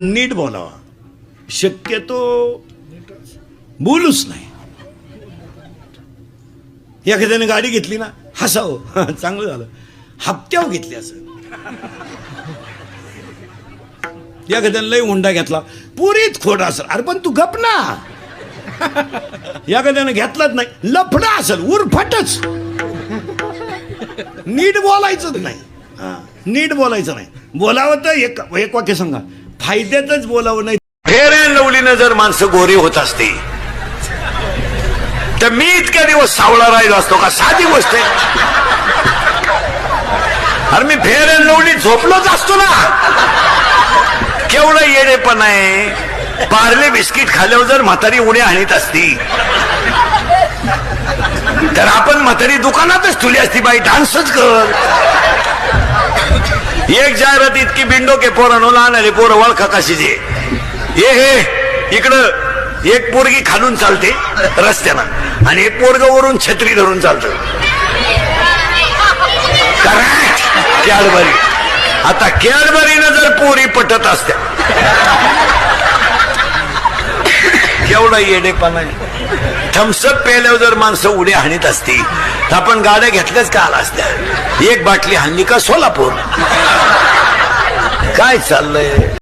नीट बोलावा. शक्यतो बोलूच नाही. एखाद्याने गाडी घेतली ना हसाव. चांगलं झालं. हप्त्यावर घेतली असं. एखाद्याने लय हुंडा घेतला. पुरीत खोड असेल. अरे पण तू गप ना. एखाद्याने घेतलाच नाही. लफडा असेल. उरफाटच. नीट बोलायचंच नाही. हा, नीट बोलायचं नाही. बोलावं तर एक एक वाक्य सांगा. फायद्यातच बोलावं नाही. फेऱ्या लवलीनं जर माणसं गोरी होत असते तर मी इतक्या दिवस सावळा राहिलो असतो का? साधी गोष्ट आहे. अरे मी फेर लवली झोपलोच असतो ना. केवढं येणे पण आहे. पार्ले बिस्किट खाल्यावर जर म्हातारी उड्या आणीत असती तर आपण म्हातारी दुकानातच ठुली असती बाई. डान्सच कर. एक जाहिरात इतकी बिंडो के पोरांनो लहान आले पोरं वळखा कशीचे हे हे इकडं एक पोरगी खालून चालते रस्त्यानं आणि एक पोरग वरून छत्री धरून चालतं. करेक्ट कॅडबरी आता कॅडबरीनं जर पोरी पटत असत्या केवढा येडेपणा आहे. थम्सअप प्यायल्यावर जर माणसं उड्या हाणीत असती तर आपण गाड्या घेतल्याच का आला असत्या. एक बाटली हाणली का सोलापूर? काय चाललंय?